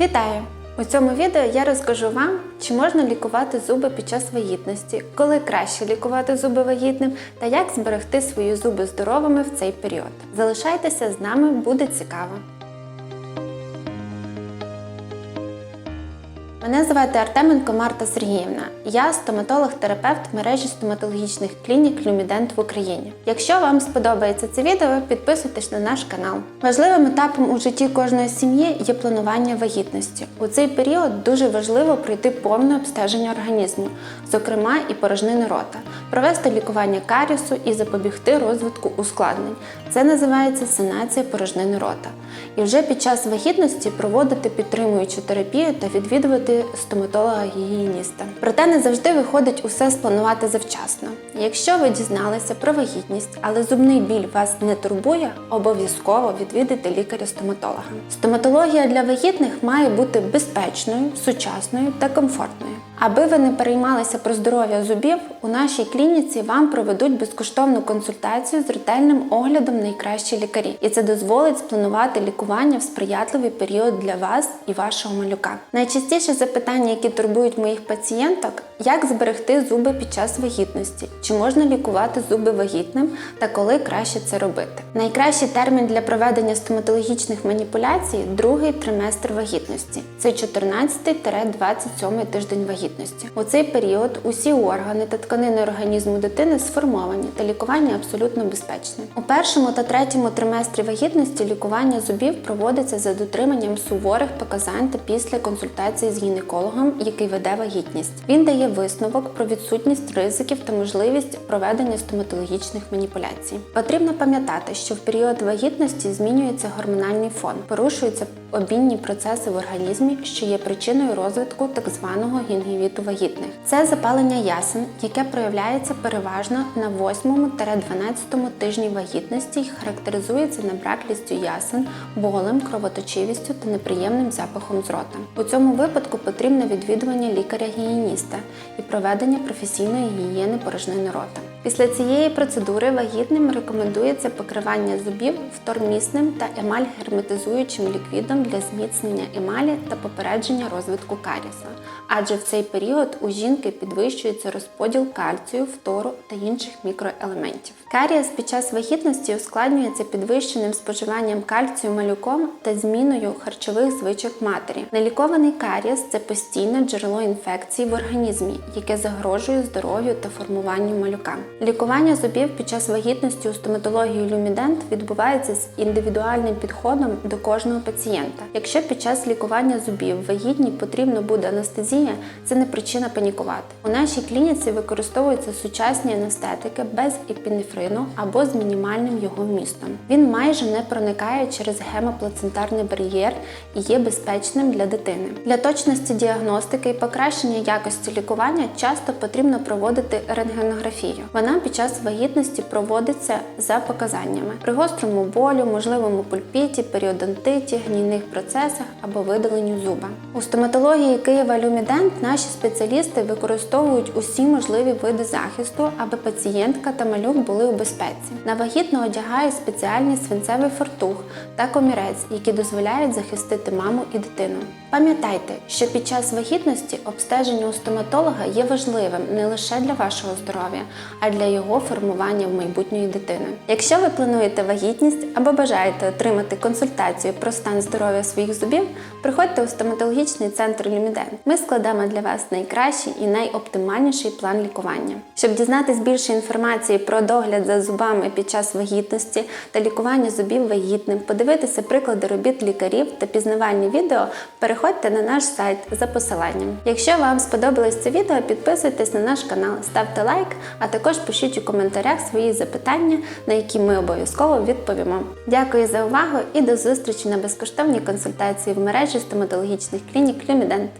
Вітаю! У цьому відео я розкажу вам, чи можна лікувати зуби під час вагітності, коли краще лікувати зуби вагітним та як зберегти свої зуби здоровими в цей період. Залишайтеся з нами, буде цікаво. Мене звати Артеменко Марта Сергіївна. Я стоматолог-терапевт мережі стоматологічних клінік Люмідент в Україні. Якщо вам сподобається це відео, підписуйтесь на наш канал. Важливим етапом у житті кожної сім'ї є планування вагітності. У цей період дуже важливо пройти повне обстеження організму, зокрема і порожнини рота, провести лікування карісу і запобігти розвитку ускладнень. Це називається санація порожнини рота. І вже під час вагітності проводити підтримуючу терапію та відвідувати стоматолога-гігієніста. Проте не завжди виходить усе спланувати завчасно. Якщо ви дізналися про вагітність, але зубний біль вас не турбує, обов'язково відвідайте лікаря-стоматолога. Стоматологія для вагітних має бути безпечною, сучасною та комфортною. Аби ви не переймалися про здоров'я зубів, у нашій клініці вам проведуть безкоштовну консультацію з ретельним оглядом найкращі лікарі, і це дозволить спланувати лікування в сприятливий період для вас і вашого малюка. Найчастіше запитання, які турбують моїх пацієнток, як зберегти зуби під час вагітності, чи можна лікувати зуби вагітним та коли краще це робити. Найкращий термін для проведення стоматологічних маніпуляцій другий триместр вагітності. Це 14-27 тиждень вагітності. У цей період усі органи та тканини організму дитини сформовані та лікування абсолютно безпечне. У першому та третьому триместрі вагітності лікування зубів проводиться за дотриманням суворих показань та після консультації з гінекологом, який веде вагітність. Він дає висновок про відсутність ризиків та можливість проведення стоматологічних маніпуляцій. Потрібно пам'ятати, що в період вагітності змінюється гормональний фон, порушуються обмінні процеси в організмі, що є причиною розвитку так званого гінгівіту вагітних. Це запалення ясен, яке проявляється переважно на 8-12 тижні вагітності і характеризується набраклістю ясен, болем, кровоточивістю та неприємним запахом з рота. У цьому випадку потрібне відвідування лікаря-гігієніста і проведення професійної гігієни порожнини рота. Після цієї процедури вагітним рекомендується покривання зубів втормісним та емаль-герметизуючим ліквідом для зміцнення емалі та попередження розвитку каріса. Адже в цей період у жінки підвищується розподіл кальцію, фтору та інших мікроелементів. Карієс під час вагітності ускладнюється підвищеним споживанням кальцію малюком та зміною харчових звичок матері. Нелікований карієс це постійне джерело інфекцій в організмі, яке загрожує здоров'ю та формуванню малюка. Лікування зубів під час вагітності у стоматології Люмідент відбувається з індивідуальним підходом до кожного пацієнта. Якщо під час лікування зубів вагітній потрібно буде анестезія, це не причина панікувати. У нашій клініці використовуються сучасні анестетики без епінефрину або з мінімальним його вмістом. Він майже не проникає через гемоплацентарний бар'єр і є безпечним для дитини. Для точності діагностики і покращення якості лікування часто потрібно проводити рентгенографію. Вона під час вагітності проводиться за показаннями при гострому болю, можливому пульпіті, періодонтиті, гнійних процесах або видаленню зуба. У стоматології Києва Люмідент наші спеціалісти використовують усі можливі види захисту, аби пацієнтка та малюк були у безпеці. На вагітну одягають спеціальний свинцевий фартух та комірець, які дозволяють захистити маму і дитину. Пам'ятайте, що під час вагітності обстеження у стоматолога є важливим не лише для вашого здоров'я, а й для його формування в майбутньої дитини. Якщо ви плануєте вагітність або бажаєте отримати консультацію про стан здоров'я своїх зубів, приходьте у стоматологічний центр Люміден. Ми складемо для вас найкращий і найоптимальніший план лікування. Щоб дізнатись більше інформації про догляд за зубами під час вагітності та лікування зубів вагітним, подивитися приклади робіт лікарів та пізнавальні відео, переходьте на наш сайт за посиланням. Якщо вам сподобалось це відео, підписуйтесь на наш канал, ставте лайк, а також пишіть у коментарях свої запитання, на які ми обов'язково відповімо. Дякую за увагу і до зустрічі на безкоштовній консультації в мережі стоматологічних клінік Люмідент.